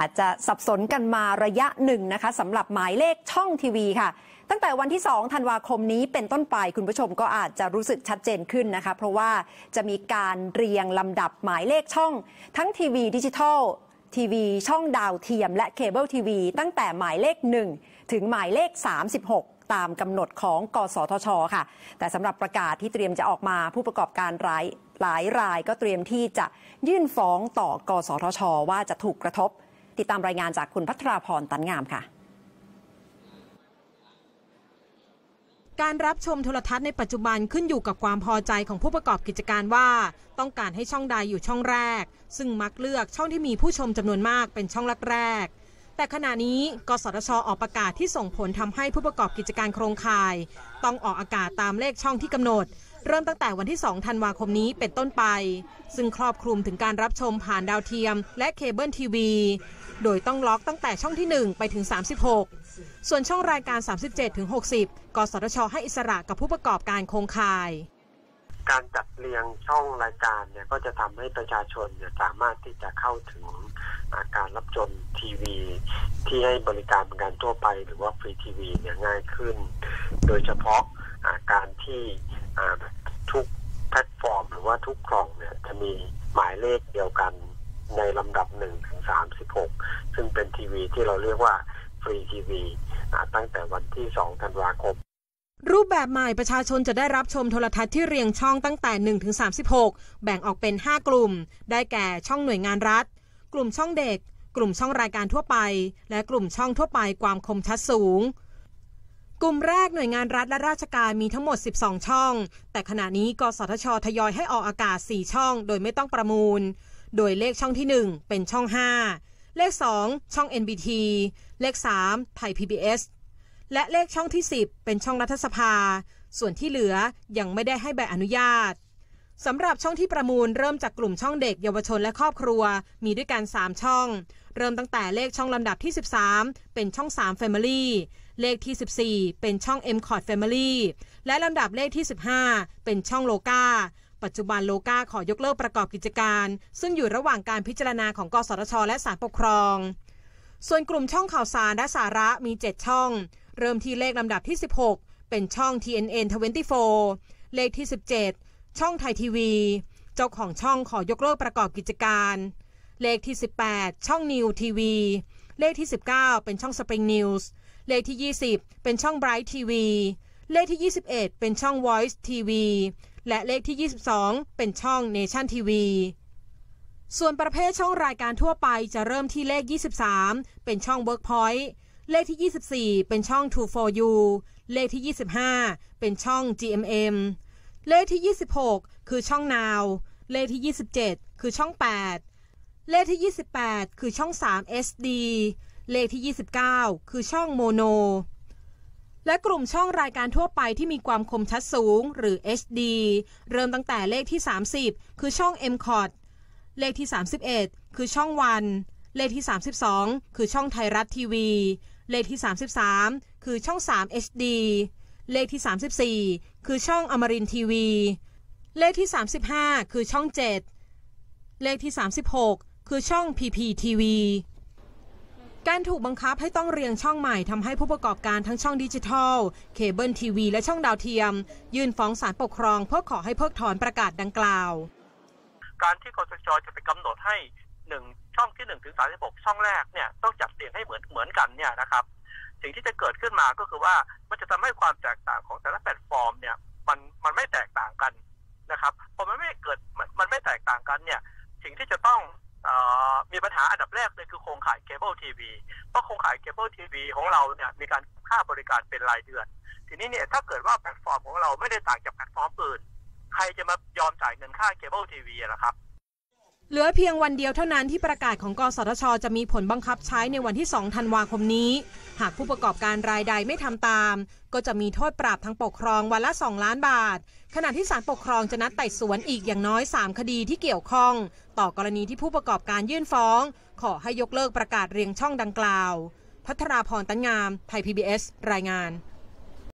อาจจะสับสนกันมาระยะหนึ่งนะคะสำหรับหมายเลขช่องทีวีค่ะ ตั้งแต่วันที่ 2 ธันวาคมนี้เป็นต้นไปคุณผู้ชมก็อาจจะรู้สึกชัดเจนขึ้นนะคะ เพราะว่าจะมีการเรียงลำดับหมายเลขช่อง ทั้งทีวีดิจิทัลทีวีช่องดาวเทียมและเคเบิลทีวีตั้งแต่หมายเลข 1 ถึงหมายเลข 36ตามกำหนดของกสทช ค่ะ แต่สำหรับประกาศที่เตรียมจะออกมาผู้ประกอบการรายหลายรายก็เตรียมที่จะยื่นฟ้องต่อกสทช ว่าจะถูกกระทบ ติดตามรายงานจากคุณพัทราพรตันงามค่ะ การรับชมโทรทัศน์ในปัจจุบันขึ้นอยู่กับความพอใจของผู้ประกอบกิจการว่า ต้องการให้ช่องใดอยู่ช่องแรก ซึ่งมักเลือกช่องที่มีผู้ชมจำนวนมากเป็นช่องแรกแต่ขณะนี้ กสทช ออกประกาศที่ส่งผลทำให้ผู้ประกอบกิจการโครงข่าย ต้องออกอากาศตามเลขช่องที่กำหนด เริ่มตั้งแต่วันที่ 2 ธันวาคมนี้เป็นต้นไป ซึ่งครอบคลุมถึงการรับชมผ่านดาวเทียม และเคเบิลทีวี โดยต้องล็อกตั้งแต่ช่องที่ 1 ไปถึง 36 ส่วนช่องรายการ 37ถึง60 กสทช ให้อิสระกับผู้ประกอบการโครงข่าย การจัดเรียงช่องรายการเนี่ยก็จะทำให้ประชาชนเนี่ยสามารถที่จะเข้าถึงการรับชมทีวี ที่ให้บริการเป็นการทั่วไป หรือว่าฟรีทีวีเนี่ยง่ายขึ้น โดยเฉพาะการที่ ทุกแพลตฟอร์มหรือว่าทุกกล่องเนี่ยจะมีหมายเลขเดียวกันในลำดับ1ถึง36ซึ่งเป็นทีวีที่เราเรียกว่าฟรีทีวีตั้งแต่วันที่2ธันวาคมรูปแบบใหม่ประชาชนจะได้รับชมโทรทัศน์ที่เรียงช่องตั้งแต่ 1 ถึง 36 แบ่งออกเป็น 5 กลุ่ม ได้แก่ช่องหน่วยงานรัฐ กลุ่มช่องเด็ก กลุ่มช่องรายการทั่วไป และกลุ่มช่องทั่วไปความคมชัดสูง กลุ่มแรกหน่วยงานรัฐและราชการมีทั้งหมด 12 ช่อง แต่ขณะนี้กสทช ทยอยให้ออกอากาศ 4 ช่อง โดยไม่ต้องประมูล โดยเลขช่องที่ 1 เป็นช่อง 5 เลข 2 ช่อง NBT เลข 3 ไทย PBS และเลขช่องที่ 10 เป็นช่องรัฐสภา ส่วนที่เหลือยังไม่ได้ให้ใบอนุญาตสำหรับช่องที่ประมูลเริ่มจากกลุ่มช่องเด็กเยาวชนและครอบครัวมีด้วยกัน 3 ช่อง เริ่มตั้งแต่เลขช่องลำดับที่ 13 เป็นช่อง 3 Family เลขที่ 14 เป็นช่อง m c o t Family และลำดับเลขที่ 15 เป็นช่องโลกาปัจจุบันโลกาขอยกเลิกประกอบกิจการ ซึ่งอยู่ระหว่างการพิจารณาของกสทช และศาลปกครอง ส่วนกลุ่มช่องข่าวสารและสาระมี 7 ช่อง เริ่มที่เลขลำดับที่ 16 เป็นช่อง TNN 24 เลขที่ 17 ช่องไทยทีวี เจ้าของช่องขอยกเลิกประกอบกิจการ เลขที่ 18 ช่องนิวทีวีเลขที่ 19 เป็นช่อง Spring News เลขที่ 20 เป็นช่อง Bright TV เลขที่ 21 เป็นช่อง Voice TV และเลขที่ 22 เป็นช่อง Nation TV ส่วนประเภทช่องรายการทั่วไปจะเริ่มที่เลข 23 เป็นช่อง Workpoint เลขที่ 24 เป็นช่อง True for You เลขที่ 25 เป็นช่อง GMM เลขที่ 26 คือช่อง Now เลขที่ 27 คือช่อง 8 เลขที่ 28 คือช่อง 3 SD เลขที่ 29 คือช่องโมโน และกลุ่มช่องรายการทั่วไปที่มีความคมชัดสูงหรือ HD เริ่มตั้งแต่เลขที่ 30 คือช่อง m c o t เลขที่ 31 คือช่องวัน เลขที่ 32 คือช่องไทยรัฐทีวี เลขที่ 33 คือช่อง 3 HD เลขที่ 34 คือช่องอมรินทีวี เลขที่ 35 คือช่อง 7 เลขที่ 36 คือช่อง PPTV การถูกบังคับให้ต้องเรียงช่องใหม่ทำให้ผู้ประกอบการทั้งช่องดิจิทัล เคเบิลทีวี และช่องดาวเทียม ยื่นฟ้องศาลปกครอง เพื่อขอให้เพิกถอนประกาศดังกล่าว การที่กสทชจะไปกำหนดให้หนึ่งช่องที่1ถึง36 ช่องแรกเนี่ยต้องจัดเรียงให้เหมือนเหมือนกันเนี่ยนะครับสิ่งที่จะเกิดขึ้นมาก็คือว่ามันจะทำให้ความแตกต่างของแต่ละแพลตฟอร์มเนี่ยมันมันไม่แตกต่างกันนะครับพอมันไม่เกิดมันไม่แตกต่างกันเนี่ยสิ่งที่จะต้อง มีปัญหาอันดับแรกเลยคือโครงข่ายเคเบิลทีวีเพราะโครงข่ายเคเบิลทีวีของเราเนี่ยมีการค่าบริการเป็นรายเดือน ทีนี้เนี่ยถ้าเกิดว่าแพลตฟอร์มของเราไม่ได้ต่างจากแพลตฟอร์มอื่น ใครจะมายอมจ่ายเงินค่าเคเบิลทีวีล่ะครับ เหลือเพียงวันเดียวเท่านั้นที่ประกาศของกสทช จะมีผลบังคับใช้ในวันที่ 2 ธันวาคมนี้ หากผู้ประกอบการรายใดไม่ทำตาม ก็จะมีโทษปรับทางปกครองวันละ 2 ล้านบาท ขณะที่ศาลปกครองจะนัดไต่สวนอีกอย่างน้อย 3 คดีที่เกี่ยวข้อง ต่อกรณีที่ผู้ประกอบการยื่นฟ้อง ขอให้ยกเลิกประกาศเรียงช่องดังกล่าว พัทราพรตัญงาม ไทย PBS รายงาน